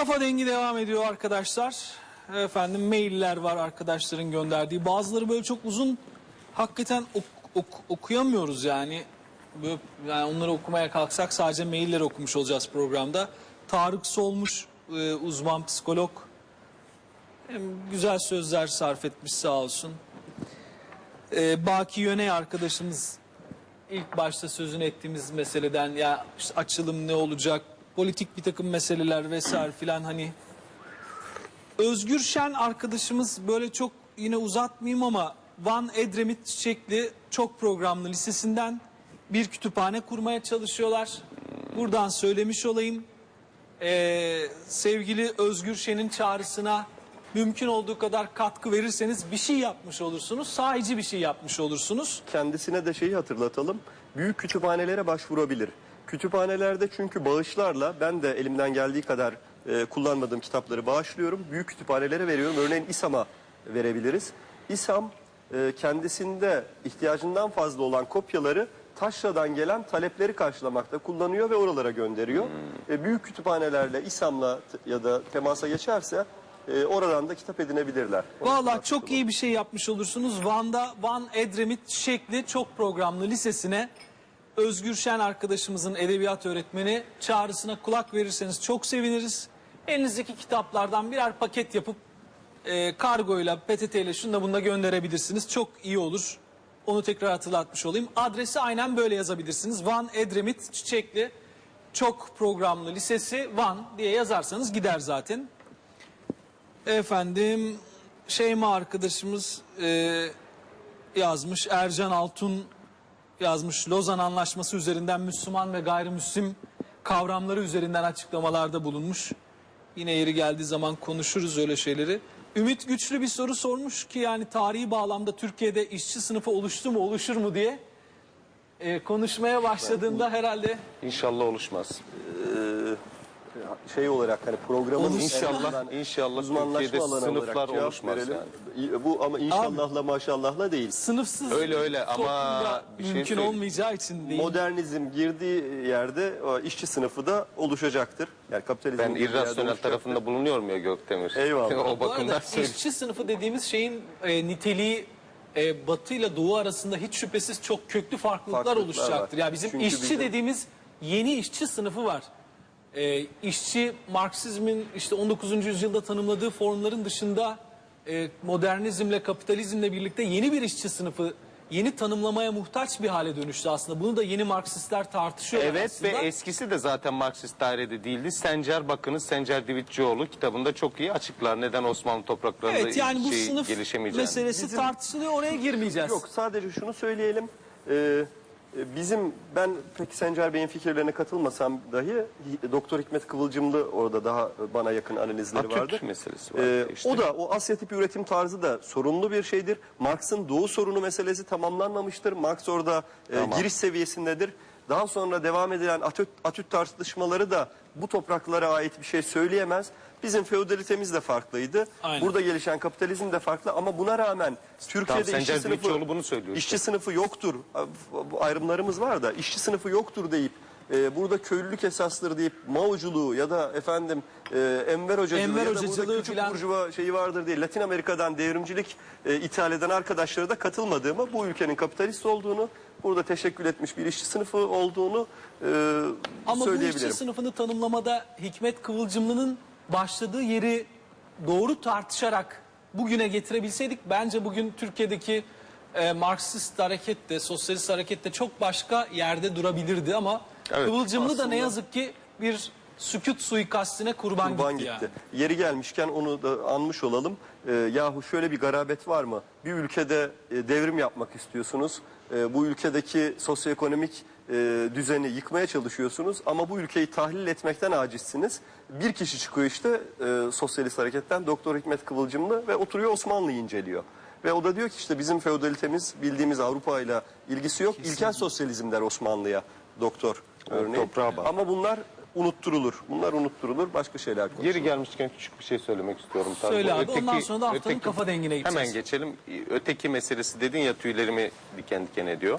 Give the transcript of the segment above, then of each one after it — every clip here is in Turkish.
Kafa dengi devam ediyor arkadaşlar. Efendim mailler var arkadaşların gönderdiği. Bazıları böyle çok uzun hakikaten ok- ok- okuyamıyoruz yani. Böyle, yani onları okumaya kalksak sadece mailleri okumuş olacağız programda. Tarık Solmuş e, uzman psikolog. Hem güzel sözler sarf etmiş sağ olsun. E, Baki Yöney arkadaşımız ilk başta sözünü ettiğimiz meseleden ya işte açılım ne olacak, politik bir takım meseleler vesaire filan hani Özgür Şen arkadaşımız böyle çok yine uzatmayayım ama Van Edremit Çiçekli çok programlı lisesinden bir kütüphane kurmaya çalışıyorlar. Buradan söylemiş olayım. Ee, sevgili Özgür Şen'in çağrısına mümkün olduğu kadar katkı verirseniz bir şey yapmış olursunuz. Sahici bir şey yapmış olursunuz. kendisine de şeyi hatırlatalım. Büyük kütüphanelere başvurabilir. Kütüphanelerde çünkü bağışlarla ben de elimden geldiği kadar e, kullanmadığım kitapları bağışlıyorum. Büyük kütüphanelere veriyorum. Örneğin İSAM'a verebiliriz. İSAM e, kendisinde ihtiyacından fazla olan kopyaları taşradan gelen talepleri karşılamakta kullanıyor ve oralara gönderiyor. E, büyük kütüphanelerle İSAM'la ya da temasa geçerse e, oradan da kitap edinebilirler. Vallahi çok iyi bir şey yapmış olursunuz. Van'da Van Edremit Şekli çok programlı lisesine Özgür Şen arkadaşımızın edebiyat öğretmeni çağrısına kulak verirseniz çok seviniriz. Elinizdeki kitaplardan birer paket yapıp e, kargoyla, PTT ile şunda bunda gönderebilirsiniz. Çok iyi olur. Onu tekrar hatırlatmış olayım. Adresi aynen böyle yazabilirsiniz. Van Edremit Çiçekli çok programlı lisesi Van diye yazarsanız gider zaten. Efendim Şeyma arkadaşımız e, yazmış. Ercan Altun yazmış. Lozan Anlaşması üzerinden Müslüman ve gayrimüslim kavramları üzerinden açıklamalarda bulunmuş. Yine yeri geldiği zaman konuşuruz öyle şeyleri. Ümit güçlü bir soru sormuş ki yani tarihi bağlamda Türkiye'de işçi sınıfı oluştu mu oluşur mu diye e, konuşmaya başladığında herhalde İnşallah oluşmaz. Şey olarak hani programın İnşallah, inşallah uzmanlaşma Türkiye'de sınıflar oluşmaz verelim. yani. Bu ama inşallahla maşallahla değil. sınıfsız Öyle öyle ama bir şey mümkün söyleyeyim. olmayacağı için değil. Modernizm girdiği yerde işçi sınıfı da oluşacaktır. Yani kapitalizm Ben girdiği yerde irrasyonel oluşacaktır. tarafında bulunuyorum ya Gökdemir. Eyvallah. o Bu arada bakımdan söyleyeyim. işçi sınıfı dediğimiz şeyin e, niteliği e, Batı ile Doğu arasında hiç şüphesiz çok köklü farklılıklar, Farklılıklar oluşacaktır. var. Ya bizim Çünkü işçi bizim- dediğimiz yeni işçi sınıfı var. E, işçi Marksizmin işte 19. yüzyılda tanımladığı formların dışında e, modernizmle kapitalizmle birlikte yeni bir işçi sınıfı yeni tanımlamaya muhtaç bir hale dönüştü aslında. Bunu da yeni Marksistler tartışıyorlar Evet aslında. ve eskisi de zaten Marksist dairede değildi. Sencer bakınız Sencer Divitçioğlu kitabında çok iyi açıklar. Neden Osmanlı topraklarında Evet yani bu şey sınıf gelişemeyeceğini. meselesi tartışılıyor oraya girmeyeceğiz. Yok sadece şunu söyleyelim. Ee, bizim ben pek Sencer Bey'in fikirlerine katılmasam dahi Hi- Doktor Hikmet Kıvılcımlı orada daha bana yakın analizleri Atürk vardı. meselesi var Ee, işte. O da o Asya tipi üretim tarzı da sorunlu bir şeydir. Marx'ın doğu sorunu meselesi tamamlanmamıştır. Marx orada e, Tamam. giriş seviyesindedir. Daha sonra devam edilen atüt, atüt tartışmaları da bu topraklara ait bir şey söyleyemez. Bizim feodalitemiz de farklıydı. Aynen. Burada gelişen kapitalizm de farklı ama buna rağmen Türkiye'de Sencer işçi sınıfı bunu söylüyor işte. işçi sınıfı yoktur. Bu ayrımlarımız var da işçi sınıfı yoktur deyip e, burada köylülük esastır deyip Mao'culuğu ya da efendim e, Enver Hocacılığı Enver ya da burada küçük filan- burjuva şeyi vardır diye Latin Amerika'dan devrimcilik e, ithal eden arkadaşlara da katılmadığımı, bu ülkenin kapitalist olduğunu, burada teşekkül etmiş bir işçi sınıfı olduğunu e, Ama bu söyleyebilirim. işçi sınıfını tanımlamada Hikmet Kıvılcımlı'nın başladığı yeri doğru tartışarak bugüne getirebilseydik bence bugün Türkiye'deki e, Marksist hareket de sosyalist hareket de çok başka yerde durabilirdi ama Evet, Kıvılcımlı da aslında- ne yazık ki bir sükut suikastine kurban, Kurban gitti. gitti. yani. Yeri gelmişken onu da anmış olalım. Ee, yahu şöyle bir garabet var mı? Bir ülkede e, devrim yapmak istiyorsunuz. E, bu ülkedeki sosyoekonomik e, düzeni yıkmaya çalışıyorsunuz ama bu ülkeyi tahlil etmekten acizsiniz. Bir kişi çıkıyor işte e, sosyalist hareketten Doktor Hikmet Kıvılcımlı ve oturuyor Osmanlı'yı inceliyor. Ve o da diyor ki işte bizim feodalitemiz bildiğimiz Avrupa ile ilgisi yok. İlkel sosyalizm der Osmanlı'ya doktor bak. Ama bunlar unutturulur. Bunlar unutturulur. Başka şeyler konuşulur. Yeri gelmişken küçük bir şey söylemek istiyorum. Tabii Söyle abi, ondan sonra da haftanın kafa dengine gideceğiz. Hemen geçelim. Öteki meselesi dedin ya tüylerimi diken diken ediyor.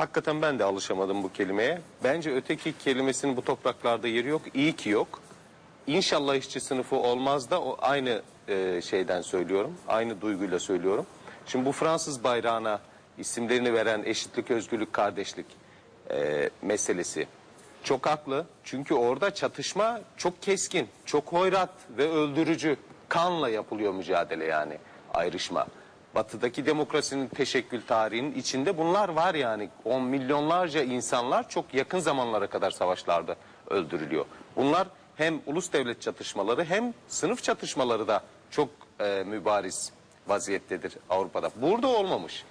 Hakikaten ben de alışamadım bu kelimeye. Bence öteki kelimesinin bu topraklarda yeri yok. İyi ki yok. İnşallah işçi sınıfı olmaz da o aynı e, şeyden söylüyorum. Aynı duyguyla söylüyorum. Şimdi bu Fransız bayrağına isimlerini veren eşitlik, özgürlük, kardeşlik e, meselesi çok haklı. Çünkü orada çatışma çok keskin, çok hoyrat ve öldürücü. Kanla yapılıyor mücadele yani ayrışma. Batıdaki demokrasinin teşekkül tarihinin içinde bunlar var yani. On milyonlarca insanlar çok yakın zamanlara kadar savaşlarda öldürülüyor. Bunlar hem ulus devlet çatışmaları hem sınıf çatışmaları da çok e, mübariz vaziyettedir Avrupa'da. Burada olmamış.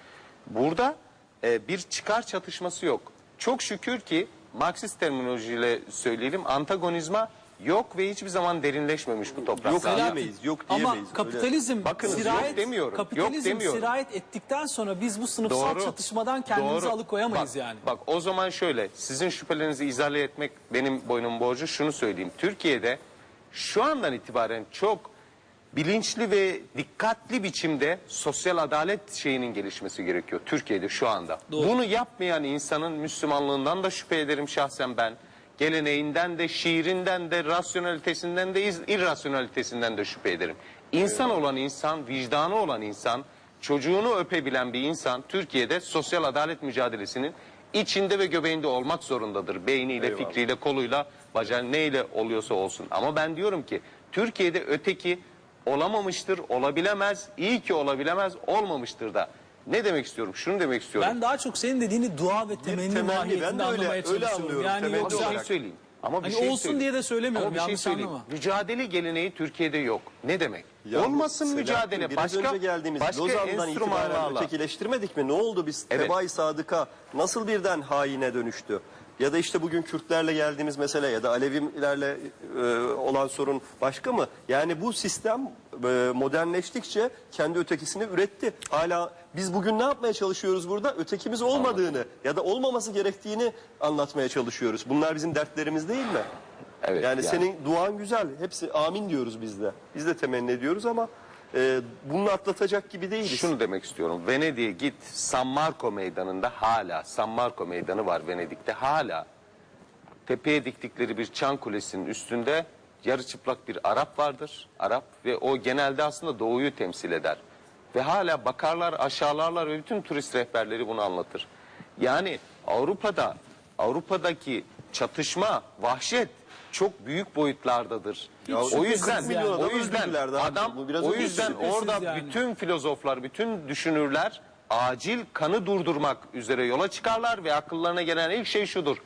Burada e, bir çıkar çatışması yok. Çok şükür ki Marksist terminolojiyle söyleyelim antagonizma yok ve hiçbir zaman derinleşmemiş bu Yok topraklarda. diyemeyiz, yok Ama diyemeyiz. Öyle. kapitalizm Bakınız, sirayet, yok demiyorum, yok kapitalizm demiyorum. sirayet ettikten sonra biz bu sınıfsal çatışmadan kendimizi Doğru. alıkoyamayız bak, yani. Bak o zaman şöyle sizin şüphelerinizi izale etmek benim boynum borcu şunu söyleyeyim. Türkiye'de şu andan itibaren çok bilinçli ve dikkatli biçimde sosyal adalet şeyinin gelişmesi gerekiyor Türkiye'de şu anda. Doğru. Bunu yapmayan insanın Müslümanlığından da şüphe ederim şahsen ben. Geleneğinden de, şiirinden de, rasyonalitesinden de, irrasyonalitesinden de şüphe ederim. İnsan olan insan, vicdanı olan insan, çocuğunu öpebilen bir insan Türkiye'de sosyal adalet mücadelesinin içinde ve göbeğinde olmak zorundadır. Beyniyle, Eyvallah. fikriyle, koluyla, bacağı neyle oluyorsa olsun. Ama ben diyorum ki Türkiye'de öteki olamamıştır, olabilemez, iyi ki olabilemez, olmamıştır da. Ne demek istiyorum? Şunu demek istiyorum. Ben daha çok senin dediğini dua ve temenni, temenni, mahiyetinde ben de öyle- anlamaya öyle çalışıyorum. anlıyorum, Yani temenni Ama bir yoksa şey olarak. söyleyeyim. Ama bir Hani şey olsun söyleyeyim. diye de söylemiyorum, Ama bir şey yanlış söyleyeyim. anlama. Mücadele geleneği Türkiye'de yok. Ne demek? Ya bu Olmasın Selahattin, mücadele. Biraz Başka, önce geldiğimiz başka Lozan'dan itibaren enstrümanlarla. ötekileştirmedik mi? Ne oldu biz Evet. Tebai Sadık'a nasıl birden haine dönüştü? Ya da işte bugün Kürtlerle geldiğimiz mesele ya da Alevilerle e, olan sorun başka mı? Yani bu sistem e, modernleştikçe kendi ötekisini üretti. Hala biz bugün ne yapmaya çalışıyoruz burada? Ötekimiz olmadığını ya da olmaması gerektiğini anlatmaya çalışıyoruz. Bunlar bizim dertlerimiz değil mi? Evet, yani, yani. senin duan güzel. Hepsi amin diyoruz biz de. Biz de temenni ediyoruz ama e, bunu atlatacak gibi değiliz. Şunu demek istiyorum. Venedik'e git San Marco meydanında hala San Marco meydanı var Venedik'te hala tepeye diktikleri bir çan kulesinin üstünde yarı çıplak bir Arap vardır. Arap ve o genelde aslında doğuyu temsil eder. Ve hala bakarlar aşağılarlar ve bütün turist rehberleri bunu anlatır. Yani Avrupa'da Avrupa'daki çatışma, vahşet çok büyük boyutlardadır. Ya o yüzden 40 milyon adam o yüzden adam o yüzden orada yani. bütün filozoflar, bütün düşünürler acil kanı durdurmak üzere yola çıkarlar ve akıllarına gelen ilk şey şudur.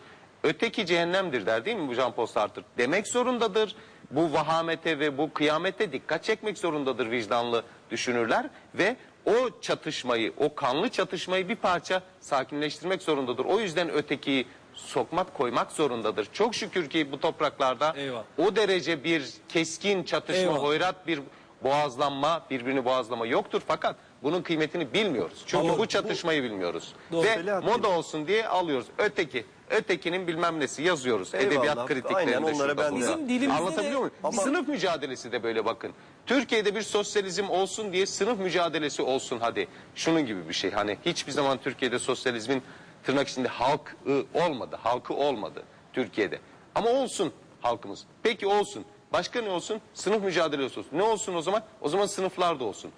Öteki cehennemdir der değil mi bu Jean-Paul Sartre? Demek zorundadır. Bu vahamete ve bu kıyamete dikkat çekmek zorundadır vicdanlı düşünürler ve o çatışmayı, o kanlı çatışmayı bir parça sakinleştirmek zorundadır. O yüzden ötekiyi sokmak koymak zorundadır. Çok şükür ki bu topraklarda Eyvallah. o derece bir keskin çatışma, Eyvallah. hoyrat bir boğazlanma, birbirini boğazlama yoktur fakat bunun kıymetini bilmiyoruz. Çünkü Doğru. bu çatışmayı bilmiyoruz. Doğru. Ve Selahattin. moda olsun diye alıyoruz. Öteki, ötekinin bilmem nesi yazıyoruz. Eyvallah. Edebiyat kritiklerinde Aynen, onlara şurada ben de-. Bizim dilimizde Anlatabiliyor de- muyum? Ama- Sınıf mücadelesi de böyle bakın. Türkiye'de bir sosyalizm olsun diye sınıf mücadelesi olsun hadi. Şunun gibi bir şey. Hani hiçbir zaman Türkiye'de sosyalizmin tırnak içinde halkı olmadı. Halkı olmadı Türkiye'de. Ama olsun halkımız. Peki olsun. Başka ne olsun? Sınıf mücadelesi olsun. Ne olsun o zaman? O zaman sınıflarda olsun.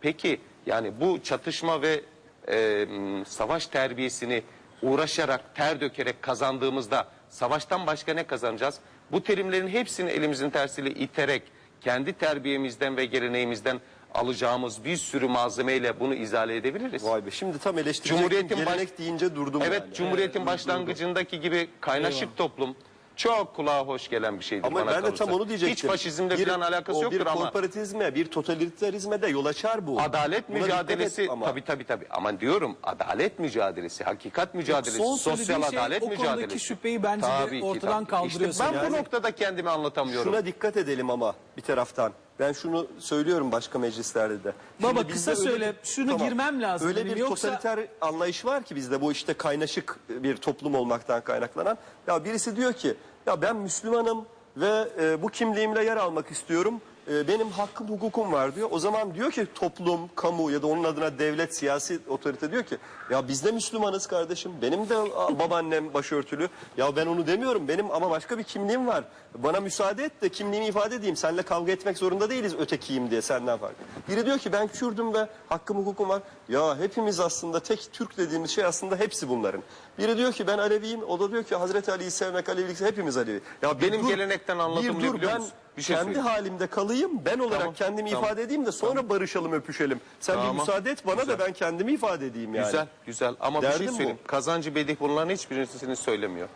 Peki yani bu çatışma ve e, m, savaş terbiyesini uğraşarak, ter dökerek kazandığımızda savaştan başka ne kazanacağız? Bu terimlerin hepsini elimizin tersiyle iterek kendi terbiyemizden ve geleneğimizden alacağımız bir sürü malzemeyle bunu izale edebiliriz. Vay be şimdi tam eleştirecek Cumhuriyetin gelenek baş- deyince durdum Evet, yani. Cumhuriyet'in başlangıcındaki gibi kaynaşık toplum çok kulağa hoş gelen bir şeydir Ama bana ben de kalırsa. tam onu diyecektim. Hiç faşizmle Bir- falan alakası o yoktur bir ama. korporatizme, bir totalitarizme de yol açar bu. Adalet Buna mücadelesi ama. tabii tabii tabii ama diyorum adalet mücadelesi, hakikat mücadelesi, son sosyal şey, adalet o konudaki mücadelesi. şüpheyi bence de Tabii ki, ortadan tabii. kaldırıyorsun. İşte ben Yani- bu noktada kendimi anlatamıyorum. Şuna dikkat edelim ama bir taraftan. Ben şunu söylüyorum başka meclislerde de. Baba, Şimdi kısa bizde öyle söyle, bir- şunu girmem lazım Öyle bir yoksa- totaliter anlayış var ki bizde bu işte kaynaşık bir toplum olmaktan kaynaklanan. Ya birisi diyor ki ya ben Müslümanım ve e, bu kimliğimle yer almak istiyorum. e, benim hakkım hukukum var diyor. O zaman diyor ki toplum, kamu ya da onun adına devlet, siyasi otorite diyor ki ya biz de Müslümanız kardeşim. Benim de a, babaannem başörtülü. Ya ben onu demiyorum. Benim ama başka bir kimliğim var. Bana müsaade et de kimliğimi ifade edeyim. Seninle kavga etmek zorunda değiliz ötekiyim diye senden farklı. Biri diyor ki ben Kürdüm ve hakkım hukukum var. Ya hepimiz aslında tek Türk dediğimiz şey aslında hepsi bunların. Biri diyor ki ben Aleviyim. O da diyor ki Hazreti Ali'yi sevmek Alevilik hepimiz Alevi. Ya Benim gelenekten anladığım ne biliyor ben musun? Bir şey kendi söyleyeyim. halimde kalayım. Ben olarak Tamam, kendimi tamam. ifade edeyim de sonra barışalım öpüşelim. Sen Tamam, bir müsaade et bana güzel. da ben kendimi ifade edeyim yani. Güzel, güzel. Ama bir Derdim şey bu. söyleyeyim. Kazancı Bedih bunların hiçbirisini söylemiyor.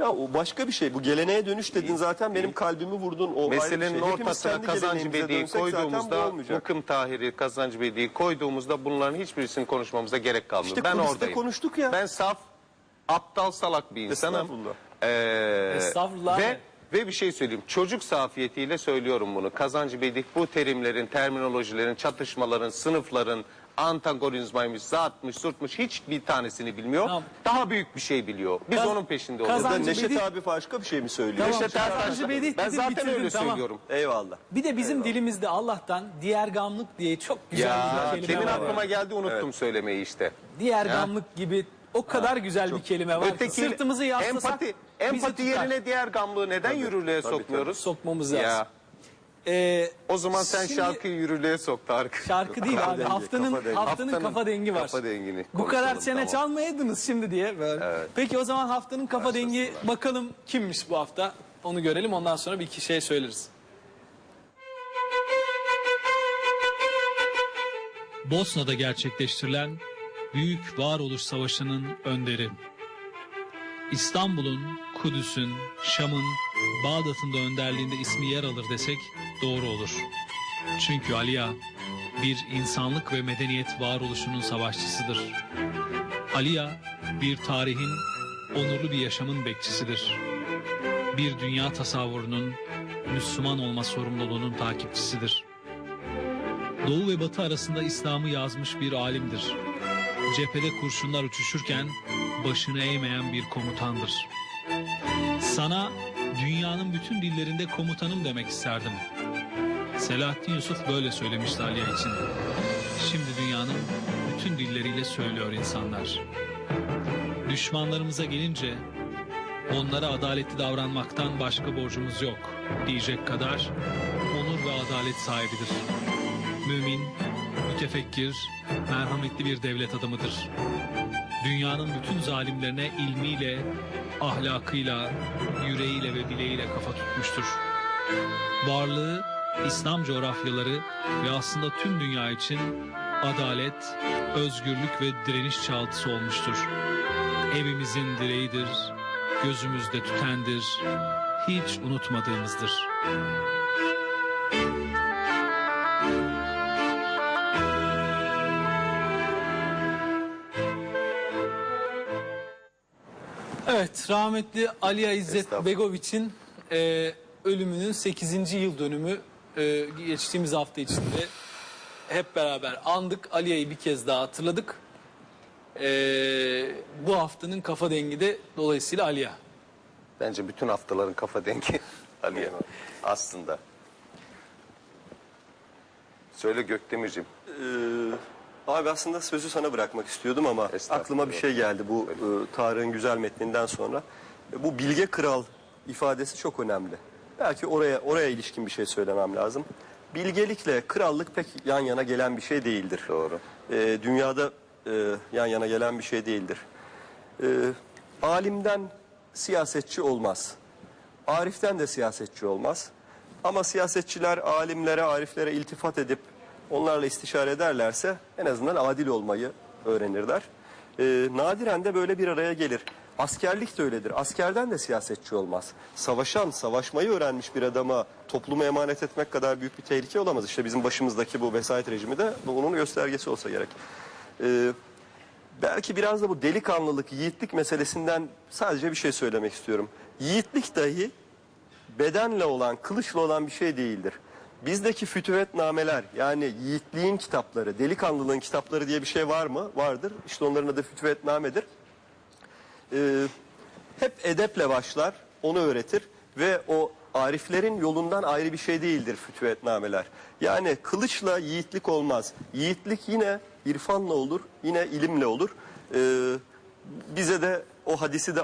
Ya o başka bir şey. Bu geleneğe dönüş dedin zaten benim kalbimi vurdun. O ayrı bir Meselenin şey. Hepimiz ortasına kendi kazancı geleneğimize Bedi'yi dönsek zaten bu koyduğumuzda, olmayacak. Tahir'i, kazancı Bedi'yi koyduğumuzda bunların hiçbirisini konuşmamıza gerek kalmıyor. İşte ben kuliste oradayım. konuştuk ya. Ben saf, aptal salak bir insanım. Estağfurullah. Ee, Estağfurullah. Ve, ve bir şey söyleyeyim. Çocuk safiyetiyle söylüyorum bunu. Kazancı Bedih bu terimlerin, terminolojilerin, çatışmaların, sınıfların, antagonizmaymış, zatmış, surtmuş hiçbir tanesini bilmiyor. Tamam. Daha büyük bir şey biliyor. Biz Kaz- onun peşinde oluyoruz. Kazancı Neşet Bedih- abi başka bir şey mi söylüyor? Tamam. Neşet Kazancı Ertaş- Bedih Ben zaten bitirdin, öyle tamam. söylüyorum. Eyvallah. Bir de bizim dilimizde Allah'tan diğer gamlık diye çok güzel Ya bir kelime senin var. aklıma geldi unuttum söylemeyi işte. Diğer gamlık gibi o kadar güzel bir kelime var. ki Öteki Sırtımızı yaslasak empati, bizi empati tutar. yerine diğer gamlığı neden yürürlüğe tabii, sokmuyoruz? Sokmamız lazım. Ya, Ee, o zaman sen Şimdi- şarkıyı yürürlüğe sok Tarık. şarkı değil Kafa abi dengi, haftanın kafa dengi. haftanın, kafa dengi var. kafa dengini Bu kadar konuşalım, sene tamam. çalmayaydınız şimdi diye böyle. Peki o zaman haftanın kafa dengi bakalım kimmiş bu hafta? Onu görelim ondan sonra bir iki şey söyleriz. Bosna'da gerçekleştirilen Büyük Varoluş Savaşı'nın önderi. İstanbul'un, Kudüs'ün, Şam'ın, Bağdat'ın da önderliğinde ismi yer alır desek doğru olur. Çünkü Aliya bir insanlık ve medeniyet varoluşunun savaşçısıdır. Aliya bir tarihin, onurlu bir yaşamın bekçisidir. Bir dünya tasavvurunun, Müslüman olma sorumluluğunun takipçisidir. Doğu ve Batı arasında İslam'ı yazmış bir alimdir. Cephede kurşunlar uçuşurken başını eğmeyen bir komutandır. Sana dünyanın bütün dillerinde komutanım demek isterdim. Selahattin Yusuf böyle söylemişti Aliye için. Şimdi dünyanın bütün dilleriyle söylüyor insanlar. Düşmanlarımıza gelince onlara adaletli davranmaktan başka borcumuz yok diyecek kadar onur ve adalet sahibidir. Mümin, mütefekkir, merhametli bir devlet adamıdır. Dünyanın bütün zalimlerine ilmiyle, ahlakıyla, yüreğiyle ve bileğiyle kafa tutmuştur. Varlığı, İslam coğrafyaları ve aslında tüm dünya için adalet, özgürlük ve direniş çağıltısı olmuştur. Evimizin direğidir, gözümüzde tütendir, hiç unutmadığımızdır. Evet, rahmetli Aliya İzzet. Begoviç'in e, ölümünün 8. yıl dönümü e, geçtiğimiz hafta içinde hep beraber andık. Aliya'yı bir kez daha hatırladık. E, bu haftanın kafa dengi de dolayısıyla Aliya. Bence bütün haftaların kafa dengi Aliye. Aslında. Söyle Gökdemir'cim. Ee, abi aslında sözü sana bırakmak istiyordum ama aklıma bir şey geldi bu e, Tarık'ın güzel metninden sonra. E, bu bilge kral ifadesi çok önemli. Belki oraya oraya ilişkin bir şey söylemem lazım. Bilgelikle krallık pek yan yana gelen bir şey değildir. Doğru. E, dünyada e, yan yana gelen bir şey değildir. E, alimden siyasetçi olmaz. Ariften de siyasetçi olmaz. Ama siyasetçiler alimlere, ariflere iltifat edip onlarla istişare ederlerse en azından adil olmayı öğrenirler. Ee, nadiren de böyle bir araya gelir. Askerlik de öyledir. Askerden de siyasetçi olmaz. Savaşan, savaşmayı öğrenmiş bir adama toplumu emanet etmek kadar büyük bir tehlike olamaz. İşte bizim başımızdaki bu vesayet rejimi de bunun göstergesi olsa gerek. Ee, Belki biraz da bu delikanlılık, yiğitlik meselesinden sadece bir şey söylemek istiyorum. Yiğitlik dahi bedenle olan, kılıçla olan bir şey değildir. Bizdeki fütüvetnameler yani yiğitliğin kitapları, delikanlılığın kitapları diye bir şey var mı? Vardır. İşte onların adı fütüvetnamedir. Ee, hep edeple başlar, onu öğretir ve o Ariflerin yolundan ayrı bir şey değildir fütüvetnameler. Yani kılıçla yiğitlik olmaz. Yiğitlik yine irfanla olur, yine ilimle olur. Ee, bize de o hadisi de